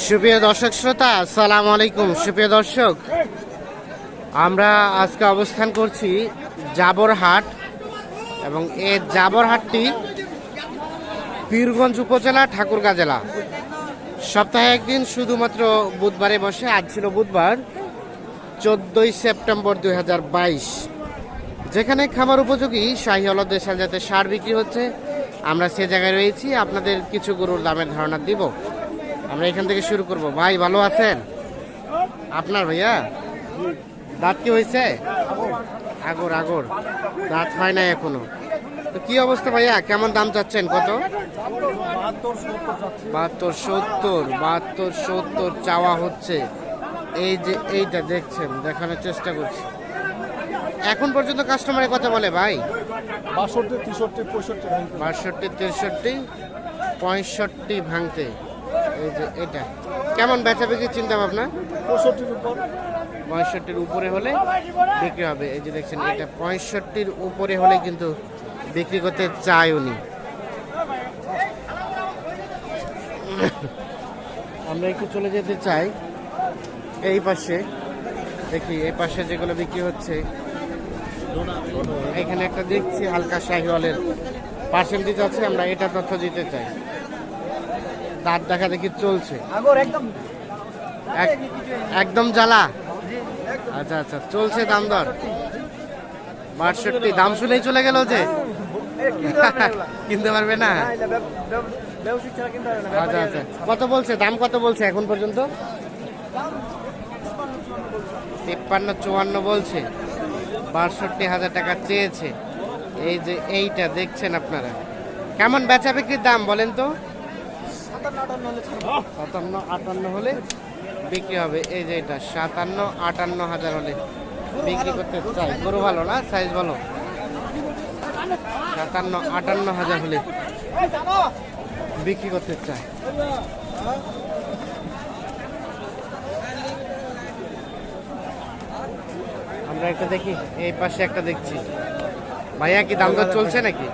সুপ্রিয় দর্শক শ্রোতা, আসসালামু আলাইকুম। সুপ্রিয় দর্শক, আমরা আজকে অবস্থান করছি জাবরহাট এবং এই জাবরহাটটি পীরগঞ্জ উপজেলা, ঠাকুরগাঁ জেলা। সপ্তাহে একদিন শুধুমাত্র বুধবারে বসে, আজ ছিল বুধবার, চোদ্দই সেপ্টেম্বর দুই হাজার বাইশ। যেখানে খামার উপযোগী, শাহী দেশাল জাতের সার বিক্রি হচ্ছে। আমরা সে জায়গায় রয়েছি, আপনাদের কিছু গরুর দামের ধারণা দিব। আমরা এখান থেকে শুরু করব। ভাই ভালো আছেন? আপনার ভাইয়া? দাঁত কি হয়েছে? আগর আগর। দাঁত হয় নাই এখনও। তো কি অবস্থা ভাইয়া? কেমন দাম চাচ্ছেন? কত? বাহাত্তর সত্তর বাহাত্তর সত্তর চাওয়া হচ্ছে। এই যে এইটা দেখছেন দেখানোর চেষ্টা করছি। এখন পর্যন্ত কাস্টমারের কথা বলে ভাই? বাষট্টি তেষট্টি পঁয়ষট্টি বাষট্টি তেষট্টি পঁয়ষট্টি ভাঙতে। এই যে এটা। কেমন বেচা বিক্রি চিন্তা ভাবনা পঁয়ষট্টির উপর। পঁয়ষট্টির উপরে হলে বিক্রি হবে। এই যে দেখছেন এটা পঁয়ষট্টির উপরে হলে কিন্তু বিক্রি করতে চায় উনি আমরা একটু চলে যেতে চাই। এই পাশে দেখি এই পাশে যেগুলো বিক্রি হচ্ছে। এখানে একটা দেখছি হালকা শাহিওয়ালের পার্সেন্টেজ আছে আমরা এটা তথ্য দিতে চাই। দাঁত দেখা দেখি চলছে। একদম এক- একদম জ্বালা? আচ্ছা আচ্ছা চলছে দাম দর। বাষট্টি দাম শুনেই চলে গেল যে। কিনতে পারবে না? আচ্ছা আচ্ছা। কত বলছে? দাম কত বলছে এখন পর্যন্ত? তিপ্পান্ন চুয়ান্ন বলছে। বাষট্টি হাজার টাকা চেয়েছে। এই যে এইটা দেখছেন আপনারা। কেমন বেচা বিক্রির দাম বলেন তো? সাতান্ন আটান্ন হলে বিক্রি হবে। এই যে এটা, সাতান্ন, আটান্ন হাজার হলে বিক্রি করতে চাই। গরু ভালো না? সাইজ ভালো? সাতান্ন, আটান্ন হাজার হলে বিক্রি করতে চাই। আমরা একটা দেখি, এই পাশে একটা দেখছি। ভাইয়া কি দাম দর চলছে নাকি?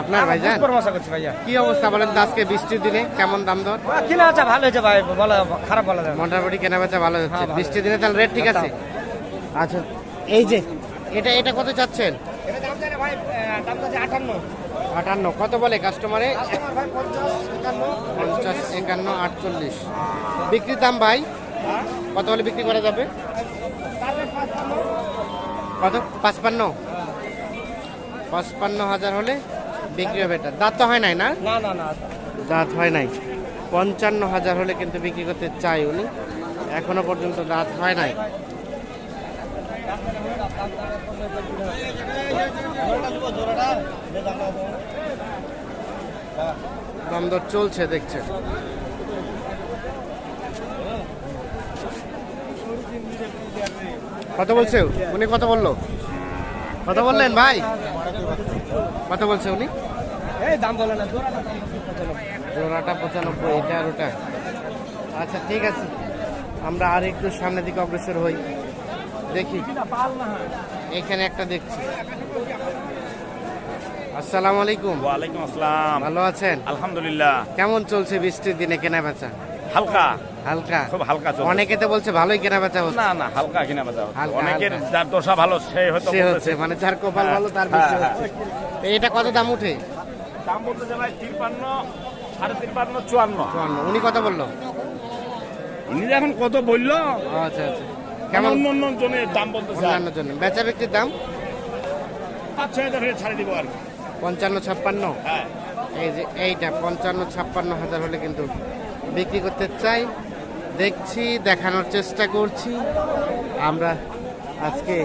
আপনার ভাইজান? ভাইয়া। কি অবস্থা বলেন আজকে বৃষ্টির দিনে? কেমন দাম দর? কিনা আছে ভালো হয়েছে ভাই বলা খারাপ বলা যায় মোটামুটি কেনা বেচা ভালো হচ্ছে। হ্যাঁ, বৃষ্টির দিনে তাহলে রেট ঠিক আছে? আচ্ছা এই যে এটা এটা কত চাচ্ছেন? আটান্ন। কত বলে কাস্টমারে পঞ্চাশ একান্ন। আটচল্লিশ। বিক্রির দাম ভাই? কত হলে বিক্রি করা যাবে? কত? পাঁচপান্ন? পাঁচপান্ন হাজার হলে বিক্রি হবে এটা। দাঁত তো হয় নাই না? না না না। দাঁত হয় নাই। পঞ্চান্ন হাজার হলে কিন্তু বিক্রি করতে চাই উনি। এখনও পর্যন্ত দাঁত হয় নাই। দাম দর চলছে দেখছে। কত বলছে? উনি কত বলল? কত বললেন ভাই? কত বলছে উনি? এই দাম বলে না জোড়াটা পঁচানব্বই এটা আর ওটা। আচ্ছা ঠিক আছে। আমরা আর একটু সামনের দিকে অগ্রসর হই। দেখি। এখানে একটা দেখছি। আসসালামু আলাইকুম। ওয়ালাইকুম আসসালাম। ভালো আছেন? আলহামদুলিল্লাহ। কেমন চলছে বৃষ্টির দিনে কেনা বেচা হালকা। হালকা। খুব হালকা চলছে অনেকে তো বলছে ভালোই কেনা বেচা হচ্ছে। না না হালকা কিনা বেচা হচ্ছে অনেকের। যার দশা ভালো সে হয়তো সে হচ্ছে মানে যার কপাল ভালো তার হ্যাঁ, বেশি হ্যাঁ। হচ্ছে। এটা কত দাম উঠে? দাম বলতে ভাই তিপ্পান্ন সাড়ে তিপ্পান্ন চুয়ান্ন। চুয়ান্ন। উনি কত বলল? ইনি এখন কত বলল? আচ্ছা আচ্ছা। কেমন? অন্য অন্য জনের দাম বলতেছে অন্যান্য জন্য বেচা বিক্রির দাম? পাঁচ ছয় হাজার হয়ে ছাড়ে দিব আর পঞ্চান্ন ছাপ্পান্ন? হ্যাঁ। এই যে এইটা পঞ্চান্ন ছাপ্পান্ন হাজার হলে কিন্তু বিক্রি করতে চাই। দেখছি দেখানোর চেষ্টা করছি। আমরা আজকে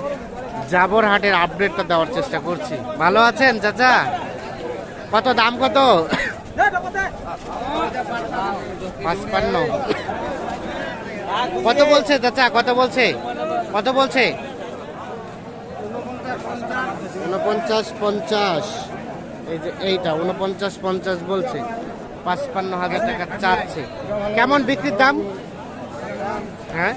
জাবর হাটের আপডেটটা দেওয়ার চেষ্টা করছি। ভালো আছেন চাচা? কত দাম কত? পাঁচপান্ন। কত বলছে চাচা? কত বলছে? কত বলছে? উনপঞ্চাশ পঞ্চাশ। এই যে এইটা উনপঞ্চাশ পঞ্চাশ বলছে। পাঁচপান্ন হাজার টাকা চাচ্ছে। কেমন বিক্রির দাম? হ্যাঁ?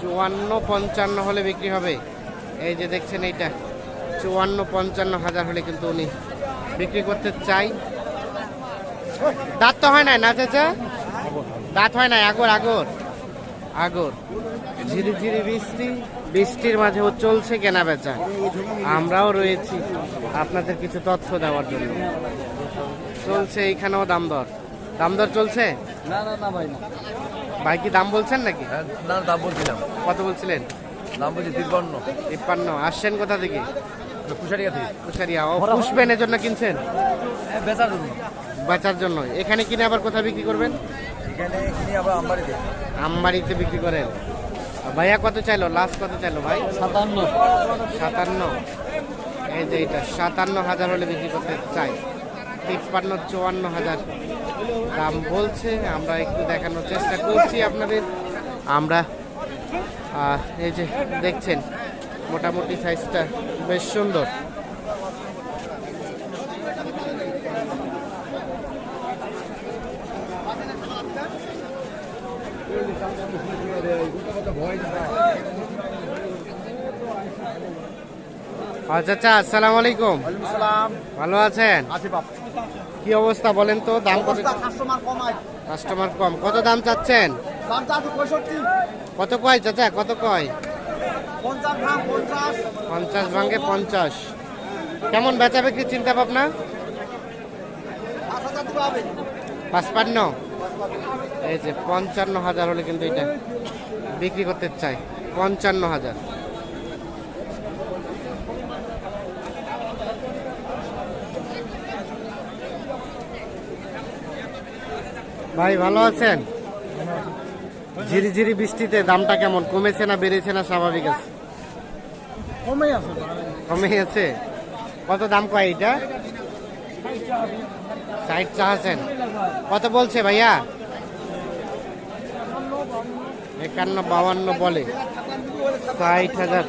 চুয়ান্ন পঞ্চান্ন। হলে বিক্রি হবে। এই যে দেখছেন এইটা। চুয়ান্ন পঞ্চান্ন হাজার হলে কিন্তু উনি বিক্রি করতে চাই। দাঁত তো হয় নাই না চাচা? দাঁত হয় নাই। আগর আগর। আগর। ঝিরি ঝিরি বৃষ্টি। বৃষ্টির মাঝেও চলছে কেনা বেচা। আমরাও রয়েছি আপনাদের কিছু তথ্য দেওয়ার জন্য। চলছে এইখানেও দাম দর। দাম দর চলছে? না না না ভাই না। ভাই কি দাম বলছেন নাকি? হ্যাঁ, না দাম বলছিলাম। কত বলছিলেন? দাম বলছি তিপ্পান্ন। তিপ্পান্ন। আসছেন কোথা থেকে? কুশারিয়া থেকে। কুশারিয়া। ও পুষবেন এর জন্য কিনছেন? বেচার জন্য। বেচার জন্য। এখানে কিনে আবার কোথায় বিক্রি করবেন? এখানে কিনি আবার আমবাড়িতে। আমবাড়িতে বিক্রি করেন। ভাইয়া কত চাইলো? লাস্ট কত চাইলো ভাই? সাতান্ন। সাতান্ন। এই যে এটা সাতান্ন হাজার হলে বিক্রি করতে চাই। তিপ্পান্ন চুয়ান্ন হাজার। দাম বলছে আমরা একটু দেখানোর চেষ্টা করছি আপনাদের। আমরা এই যে দেখছেন মোটামুটি সাইজটা বেশ সুন্দর। আচ্ছা আচ্ছা আসসালামু আলাইকুম। ভালো আছেন? আছি বাপ। কি অবস্থা বলেন তো? দাম কত? কাস্টমার কম। কত দাম চাচ্ছেন? কত কয় চাচা? কত কয়? পঞ্চাশ গ্রাম পঞ্চাশ। কেমন বেচা বিক্রি চিন্তা ভাবনা? পাঁচপান্ন? এই যে পঞ্চান্ন হাজার হলে কিন্তু এটা বিক্রি করতে চাই পঞ্চান্ন হাজার। ভাই ভালো আছেন? ঝিরি ঝিরি বৃষ্টিতে দামটা কেমন? কমেছে না বেড়েছে না স্বাভাবিক আছে? কমে আছে কমে আছে? কত দাম কয় এটা? ষাট চাচ্ছেন কত বলছে ভাইয়া? একান্ন বাউান্ন বলে। ষাট হাজার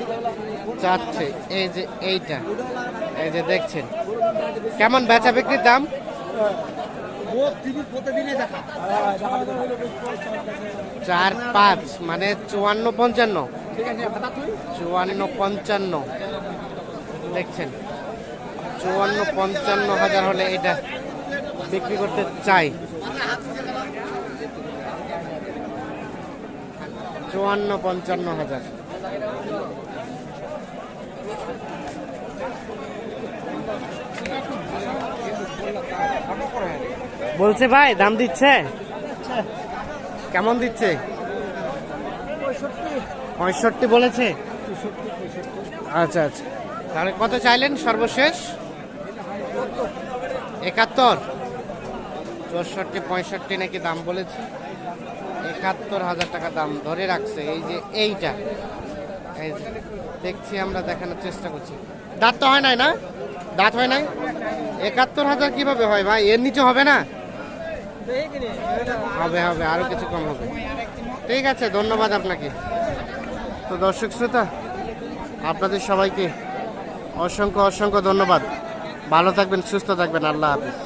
চাচ্ছে। এই যে এইটা এই যে দেখছেন। কেমন বেচা বিক্রির দাম? চার পাঁচ মানে চুয়ান্ন পঞ্চান্ন। চুয়ান্ন পঞ্চান্ন। দেখছেন, চুয়ান্ন পঞ্চান্ন হাজার হলে এটা বিক্রি করতে চাই। চুয়ান্ন পঞ্চান্ন হাজার। বলছে, ভাই, দাম দিচ্ছে? কেমন দিচ্ছে? পঁয়ষট্টি বলেছে। আচ্ছা আচ্ছা। তাহলে কত চাইলেন সর্বশেষ? একাত্তর। চৌষট্টি, পঁয়ষট্টি নাকি দাম বলেছে? একাত্তর হাজার টাকা দাম ধরে রাখছে। এই যে এইটা দেখছি আমরা, দেখানোর চেষ্টা করছি। দাঁত তো হয় নাই না? দাঁত হয় নাই? একাত্তর হাজার কীভাবে হয় ভাই? এর নিচে হবে না? হবে হবে, আরও কিছু কম হবে। ঠিক আছে, ধন্যবাদ আপনাকে। তো দর্শক শ্রোতা, আপনাদের সবাইকে অসংখ্য অসংখ্য ধন্যবাদ। ভালো থাকবেন, সুস্থ থাকবেন। আল্লাহ হাফিজ।